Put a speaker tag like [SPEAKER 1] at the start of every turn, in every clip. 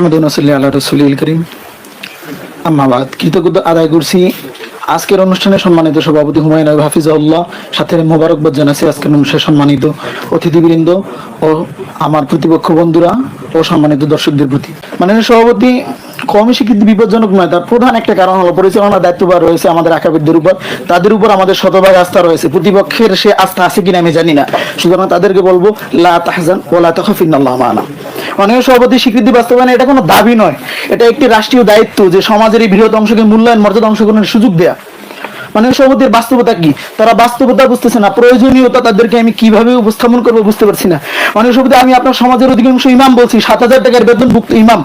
[SPEAKER 1] আহমদ নসল্লি আল্লাহ রসুল করিম। আম্মাবাদ কৃতজ্ঞতা আদায় করছি। আজকের অনুষ্ঠানে সম্মানিত সভাপতি হুমায়ুন হাফিজাউল্লাহ সাথে মোবারকবাদ জানাচ্ছি আজকের অনুষ্ঠানে সম্মানিত অতিথিবৃন্দ ও আমার প্রতিপক্ষ বন্ধুরা ও সম্মানিত দর্শকদের প্রতি। মাননীয় সভাপতি কমই স্বীকৃতি বিপজ্জনক নয়। তার প্রধান একটা কারণ হলো পরিচালনার দায়িত্বভার রয়েছে আমাদের আকাবিদদের উপর। তাদের উপর আমাদের শতভাগ আস্থা রয়েছে। প্রতিপক্ষের সে আস্থা আছে কিনা আমি জানি না। সুতরাং তাদেরকে বলব, লা তাহজান ও লা তাখাফিন্নাল্লাহ মানা। মাননীয় সভাপতি স্বীকৃতি বাস্তবায়নে এটা কোনো দাবি নয়। এটা একটি রাষ্ট্রীয় দায়িত্ব যে সমাজের এই বৃহৎ অংশকে মূল্যায়ন, মর্যাদা অংশগ্রহণের সুযোগ দেয়া। মানে সভাপতির বাস্তবতা কি? তারা বাস্তবতা বুঝতেছে না, প্রয়োজনীয়তা তাদেরকে আমি কীভাবে উপস্থাপন করব বুঝতে পারছি না। মানে সভাপতি আমি আপনার সমাজের অধিকাংশ ইমাম বলছি, সাত হাজার টাকার বেতনভুক্ত ইমাম।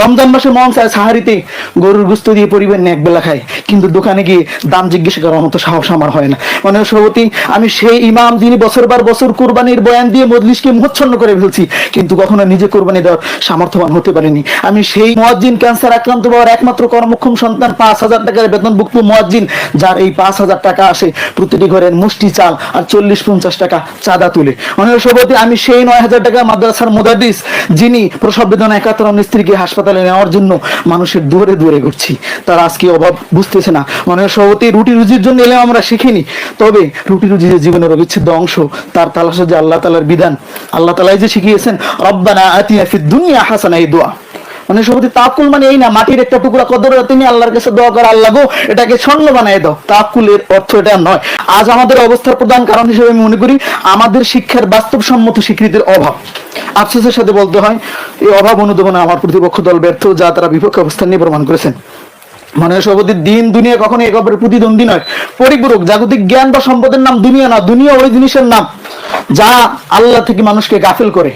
[SPEAKER 1] রমজান মাসে মন চায় সাহারিতে, গরুর গুস্ত দিয়ে পরিবার এক বেলা খায়। কিন্তু দোকানে গিয়ে দাম জিজ্ঞেস করার মতো সাহস আমার হয় না। মানে সভাপতি আমি সেই ইমাম যিনি বছর বার বছর কোরবানির বয়ান দিয়ে মজলিসকে মোচ্ছন্ন করে ফেলছি, কিন্তু কখনো নিজে কোরবানি দেওয়ার সামর্থ্যবান হতে পারিনি। আমি সেই মোয়াজ্জিন ক্যান্সার আক্রান্ত হওয়ার একমাত্র কর্মক্ষম সন্তান, পাঁচ হাজার টাকার বেতনভুক্ত মোয়াজ্জিন, যার এই পাঁচ হাজার টাকা আসে প্রতিটি ঘরের মুষ্টি চাল আর চল্লিশ পঞ্চাশ টাকা চাঁদা তুলে। অনেক সভাপতি, আমি সেই নয় হাজার টাকা মাদ্রাসার মোদাদিস যিনি প্রসব বেদনা একাত্তর স্ত্রীকে হাসপাতালে নেওয়ার জন্য মানুষের দূরে দূরে ঘুরছি। তার আজকে অভাব বুঝতেছে না। মানে সভাপতি, রুটি রুজির জন্য এলে আমরা শিখিনি। তবে রুটি রুজি যে জীবনের অবিচ্ছেদ্য অংশ, তার তালাশে যে আল্লাহ তালার বিধান, আল্লাহ তালাই যে শিখিয়েছেন, রব্বানা আতিয়া ফিদ দুনিয়া হাসানা এই দোয়া। মানে সভাপতি তাকুল মানে এই না, মাটির একটা টুকরা কদর তুমি আল্লাহর কাছে দোয়া করে, আল্লাহ গো, এটাকে স্বর্ণ বানিয়ে দাও। তাকুলের অর্থ এটা নয়। আজ আমাদের অবস্থার প্রধান কারণ হিসেবে আমি মনে করি, আমাদের শিক্ষার বাস্তবসম্মত স্বীকৃতির অভাব। আফসোসের সাথে বলতে হয়, এই অভাব অনুধাবনে আমার প্রতিপক্ষ দল ব্যর্থ, যা তারা বিপক্ষ অবস্থান নিয়ে প্রমাণ করেছেন। মানে সভাপতি, দিন, দুনিয়া কখনো এক অপরের প্রতিদ্বন্দ্বী নয়। পরিপূরক, জাগতিক জ্ঞান বা সম্পদের নাম দুনিয়া না, দুনিয়া ওই জিনিসের নাম, যা আল্লাহ থেকে মানুষকে গাফিল করে।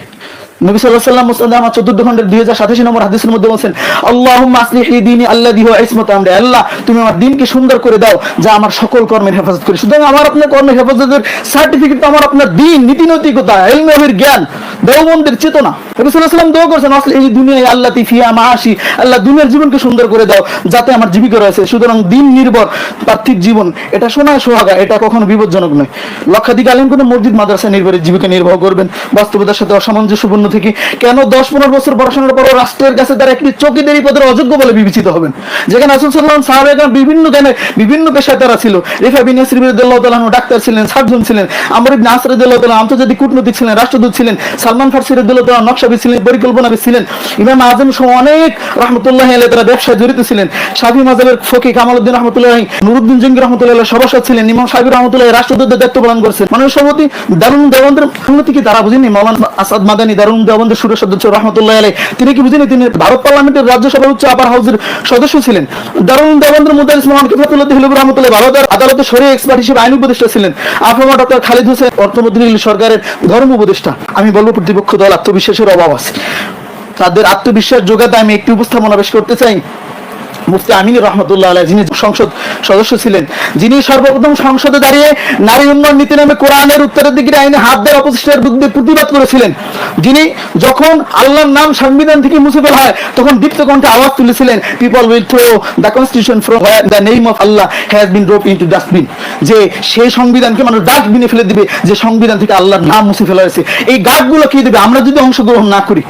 [SPEAKER 1] নবী সাল্লাল্লাহু আলাইহি ওয়াসাল্লাম আমার চতুর্থ খণ্ডের 2087 নম্বর হাদিসের মধ্যে বলেন আল্লাহুম্মা দীনি আল্লাযী হুয়া আমরি। আল্লাহ, তুমি আমার সুন্দর করে দাও, যা আমার সকল কর্মের হেফাজত করে। সুতরাং আমার আপনার কর্মের হেফাজতের সার্টিফিকেট আমার আপনার নীতি নৈতিকতা ইলমের জ্ঞান দেওবন্দের চেতনা। নবী সাল্লাল্লাহু আলাইহি দোয়া এই দুনিয়ায় আল্লাহ ফিয়া মাআশি। আল্লাহ, দুনিয়ার জীবনকে সুন্দর করে দাও, যাতে আমার জীবিকা রয়েছে। সুতরাং দিন নির্ভর, পার্থিব জীবন, এটা সোনায় সোহাগা, এটা কখনো বিপজ্জনক নয়। লক্ষাধিক আলেম কোনো মসজিদ মাদ্রাসা নির্ভরে জীবিকা নির্বাহ করবেন। বাস্তবতার সাথে অসামঞ্জস্যপূর্ণ থেকে কেন দশ পনেরো বছর পড়াশোনার পর রাষ্ট্রের কাছে তারা একটি চকিদারি পদের অযোগ্য বলে বিবেচিত হবেন? যেখানে আসল সাল্লাম সাহাবেগান বিভিন্ন জ্ঞানে বিভিন্ন পেশায় তারা ছিল। রেফা বিন ইয়াসির বিরুদ্দাল্লাহ ডাক্তার ছিলেন, সার্জন ছিলেন, আমর ইবনে নাসর আন্তর্জাতিক কূটনৈতিক ছিলেন, রাষ্ট্রদূত ছিলেন, সালমান ফারসি রাদিয়াল্লাহু তাআলা নকশাবি ছিলেন, পরিকল্পনাবিদ ছিলেন, ইমাম আজম সহ অনেক রাহমাতুল্লাহি আলাইহি তারা ব্যবসায় জড়িত ছিলেন। শাফি মাযহাবের ফকি কামালউদ্দিন রাহমাতুল্লাহি নুরুদ্দিন জঙ্গি রাহমাতুল্লাহি সভাসদ ছিলেন, ইমাম সাহেব রাহমাতুল্লাহি রাষ্ট্রদূতের দায়িত্ব পালন করেছেন। মানে সভাপতি দারুণ দেওবন্দের উন্নতি কি তারা বুঝেনি মাওলানা আসাদ মাদানী সদস্য রহমতুল্লাহ আলাই তিনি কি তিনি ভারত পার্লামেন্টের রাজ্যসভার উচ্চ আপার হাউসের সদস্য ছিলেন। দারুণ দেওবন্দের ইসলাম কিফাতুল্লাহ রহমতুল্লাহ ভারতের আদালতে এক্সপার্ট হিসেবে আইন উপদেষ্টা ছিলেন। আফামা ডক্টর খালিদ হোসেন অর্থমন্ত্রী সরকারের ধর্ম উপদেষ্টা। আমি বলব প্রতিপক্ষ দল আত্মবিশ্বাসের অভাব আছে। তাদের আত্মবিশ্বাস যোগাতে আমি একটি উপস্থাপনা পেশ করতে চাই। মুফতি আমিন রহমতুল্লাহ আলাই যিনি সংসদ সদস্য ছিলেন, যিনি সর্বপ্রথম সংসদে দাঁড়িয়ে নারী উন্নয়ন নীতি নামে কোরআনের উত্তরাধিকারী আইনে হাত দেওয়ার অপচেষ্টার বিরুদ্ধে প্রতিবাদ করেছিলেন। যিনি যখন আল্লাহর নাম সংবিধান থেকে মুছে ফেলা হয়, তখন দীপ্ত কণ্ঠে আওয়াজ তুলেছিলেন people will throw the constitution from the name of Allah has been dropped into dustbin যে সেই সংবিধানকে মানুষ ডাস্টবিনে ফেলে দিবে, যে সংবিধান থেকে আল্লাহর নাম মুছে ফেলা হয়েছে। এই গাছগুলো কি দেবে? আমরা যদি অংশগ্রহণ না করি।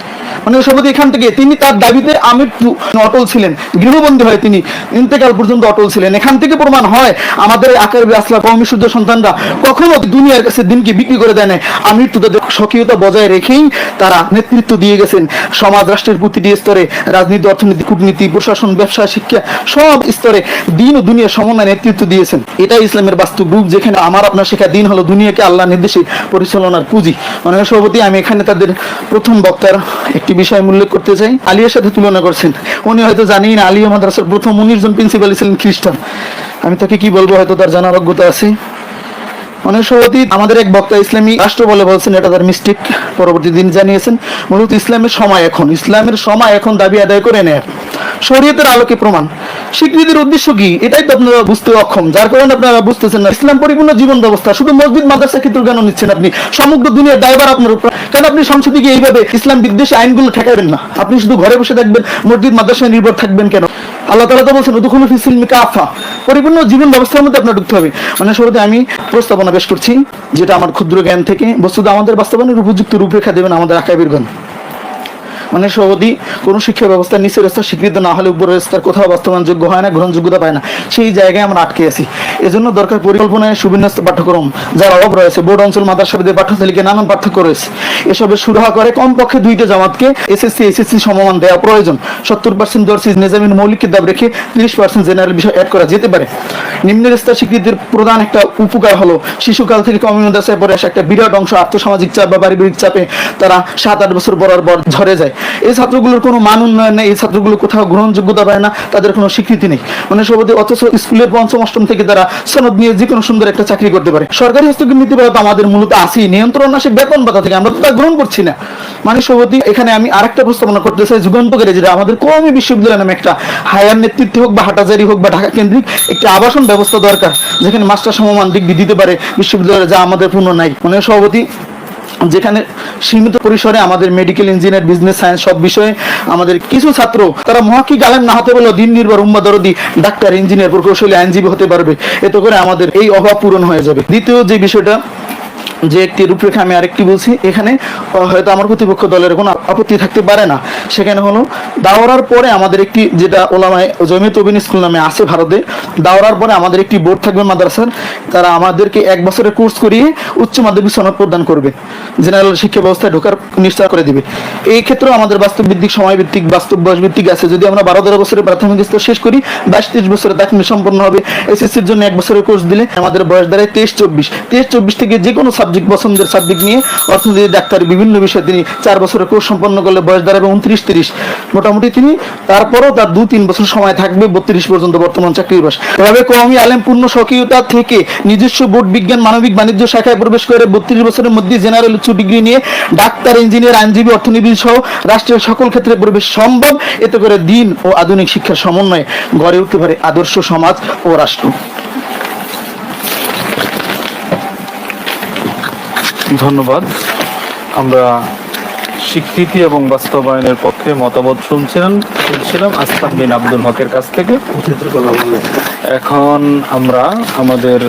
[SPEAKER 1] মানে সভাপতি এখান থেকে, তিনি তার দাবিতে আমৃত্যু অটল ছিলেন, গৃহবন্দী হয়ে তিনি ইন্তেকাল পর্যন্ত অটল ছিলেন। এখান থেকে প্রমাণ হয়, আমাদের আকার আসলা কৌমি সন্তানরা কখনো দুনিয়ার কাছে দিনকে বিক্রি করে দেয় না আমৃত্যু তাদের স্বকীয়তা বজায় রেখেই তারা নেতৃত্ব দিয়ে গেছেন। সমাজ, রাষ্ট্রের প্রতিটি স্তরে, রাজনীতি, অর্থনীতি, কূটনীতি, প্রশাসন, ব্যবসা, শিক্ষা, সব স্তরে দিন ও দুনিয়ার সমন্বয় নেতৃত্ব দিয়েছেন। এটাই ইসলামের বাস্তব রূপ, যেখানে আমার আপনার শেখা দিন হলো দুনিয়াকে আল্লাহ নির্দেশে পরিচালনার পুঁজি। মাননীয় সভাপতি, আমি এখানে তাদের প্রথম বক্তার একটি বিষয় উল্লেখ করতে চাই। আলিয়ার সাথে তুলনা করছেন। উনি হয়তো জানেন আলিয়া মাদ্রাসার প্রথম উনিশজন প্রিন্সিপাল ছিলেন খ্রিস্টান। আমি তাকে কি বলব, হয়তো তার জানার অজ্ঞতা আছে। আমাদের এক বক্তা ইসলামী রাষ্ট্র বলে বলছেন, এটা তার মিস্টেক পরবর্তী দিন জানিয়েছেন। মূলত ইসলামের সময় এখন, ইসলামের সময় এখন দাবি আদায় করে নেয়। শরীয়তের আলোকে প্রমাণ। স্বীকৃতির উদ্দেশ্য কি? এটাই তো আপনারা বুঝতে অক্ষম। যার কারণে আপনারা বুঝতেছেন না। ইসলাম পরিপূর্ণ জীবন ব্যবস্থা, শুধু মসজিদ, মাদ্রাসা ক্ষেত্র কেন নিচ্ছেন আপনি? সমগ্র দুনিয়ার দায়বার আপনার উপর। কারণ আপনি সংসদে গিয়ে এইভাবে ইসলাম বিদ্বেষী আইনগুলো ঠেকাবেন না? আপনি শুধু ঘরে বসে থাকবেন, মসজিদ, মাদ্রাসায় নির্ভর থাকবেন কেন? আল্লাহ তালা তো বলছেন, উদুখুল ফিসিল কাফা। পরিপূর্ণ জীবন ব্যবস্থার মধ্যে আপনার ঢুকতে হবে। মানে শুরুতে আমি প্রস্তাবনা পেশ করছি, যেটা আমার ক্ষুদ্র জ্ঞান থেকে। বস্তুত আমাদের বাস্তবায়নের উপযুক্ত রূপরেখা দেবেন আমাদের আকাবিরগণ মানে সহদি কোনো শিক্ষা ব্যবস্থা নিচের স্তর স্বীকৃত না হলে উপরের স্তর কোথাও বাস্তবায়নযোগ্য হয় না, গ্রহণযোগ্যতা পায় না। সেই জায়গায় আমরা আটকে আছি। এজন্য দরকার পরিকল্পনায় সুবিন্যস্ত পাঠ্যক্রম, যার অভাব রয়েছে। বোর্ড অঞ্চল মাদ্রাসাবিদের পাঠ্যতালিকায় নানান পার্থক্য রয়েছে। এসবের সুরাহা করে কমপক্ষে দুইটা জামাতকে এসএসসি এসএসসি সমমান দেওয়া প্রয়োজন। সত্তর পার্সেন্ট দর্শি নিজামিন মৌলিক কিতাব রেখে তিরিশ পার্সেন্ট জেনারেল বিষয় অ্যাড করা যেতে পারে। নিম্ন স্তর স্বীকৃতির প্রধান একটা উপকার হলো, শিশুকাল থেকে দশায় পরে আসা একটা বিরাট অংশ আর্থসামাজিক চাপ বা পারিবারিক চাপে তারা সাত আট বছর পর ঝরে যায়। এই ছাত্রগুলোর কোনো মান উন্নয়ন নেই, এই ছাত্রগুলো কোথাও গ্রহণযোগ্যতা পায় না, তাদের কোনো স্বীকৃতি নেই। মানে সবাই অথচ স্কুলের পঞ্চম, অষ্টম থেকে তারা সনদ নিয়ে যে কোনো সুন্দর একটা চাকরি করতে পারে। সরকারি হস্তক্ষেপ নীতি তো আমাদের মূলত আসেই, নিয়ন্ত্রণ আসে বেতন ভাতা থেকে, আমরা তো তা গ্রহণ করছি না। মানে সভাপতি, এখানে আমি আরেকটা প্রস্তাবনা করতে চাই যুগান্তকারী যেটা আমাদের কমই বিশ্ববিদ্যালয় নামে একটা হায়ার নেতৃত্বে হোক বা হাটাজারি হোক বা ঢাকা কেন্দ্রিক একটি আবাসন ব্যবস্থা দরকার, যেখানে মাস্টার সমমান ডিগ্রি দিতে পারে বিশ্ববিদ্যালয়ে, যা আমাদের পূর্ণ নাই। মানে সভাপতি যেখানে সীমিত পরিসরে আমাদের মেডিকেল ইঞ্জিনিয়ার বিজনেস সায়েন্স সব বিষয়ে আমাদের কিছু ছাত্র, তারা মহাকি গালেন না হতে পারলেও দিন নির্ভর, উম্মা দরদি, ডাক্তার ইঞ্জিনিয়ার প্রকৌশলী, আইনজীবী হতে পারবে। এতে করে আমাদের এই অভাব পূরণ হয়ে যাবে। দ্বিতীয় যে বিষয়টা যে একটি রূপরেখা আমি আরেকটি বলছি, এখানে হয়তো আমার প্রতিপক্ষ দলের কোনো আপত্তি থাকতে পারে না। সেখানে হলো, দাওরার পরে আমাদের একটি, যেটা ওলামায় জমিয়ত অবিন স্কুল নামে আছে ভারতে, দাওরার পরে আমাদের একটি বোর্ড থাকবে মাদ্রাসার। তারা আমাদেরকে এক বছরের কোর্স করিয়ে উচ্চ মাধ্যমিক সনদ প্রদান করবে। জেনারেল শিক্ষা ব্যবস্থায় ঢোকার নিশ্চয় করে দিবে। এই ক্ষেত্রে আমাদের বাস্তব ভিত্তিক সময় ভিত্তিক বাস্তব বয়স ভিত্তিক আছে। যদি আমরা বারো তেরো বছরের প্রাথমিক স্তর শেষ করি, বাইশ তেইশ বছরে দাখিল সম্পন্ন হবে। এসএসসির জন্য এক বছরের কোর্স দিলে আমাদের বয়স দাঁড়ায় তেইশ চব্বিশ। তেইশ চব্বিশ থেকে যে কোনো সাবজেক্ট পছন্দের সাবজেক্ট নিয়ে অর্থনীতি ডাক্তারি বিভিন্ন বিষয়ে তিনি চার বছরের কোর্স সম্পন্ন করলে বয়স দাঁড়াবে উনত্রিশ, তিরিশ। মোটামুটি তিনি তারপরও তার দু তিন বছর সময় থাকবে বত্রিশ পর্যন্ত বর্তমান চাকরির বয়স। এভাবে কওমি আলেম পূর্ণ স্বকীয়তা থেকে নিজস্ব বোর্ড বিজ্ঞান, মানবিক বাণিজ্য শাখায় প্রবেশ করে বত্রিশ বছরের মধ্যে জেনারেল উচ্চ ডিগ্রি নিয়ে ডাক্তার, ইঞ্জিনিয়ার, আইনজীবী অর্থনীতি সহ রাষ্ট্রের সকল ক্ষেত্রে প্রবেশ সম্ভব। এতে করে দিন ও আধুনিক শিক্ষার সমন্বয়ে গড়ে উঠতে পারে আদর্শ সমাজ ও রাষ্ট্র।
[SPEAKER 2] ধন্যবাদ। আমরা স্বীকৃতি এবং বাস্তবায়নের পক্ষে মতামত শুনছিলাম শুনছিলাম আস্তাক বিন আব্দুল হকের কাছ থেকে। এখন আমরা আমাদের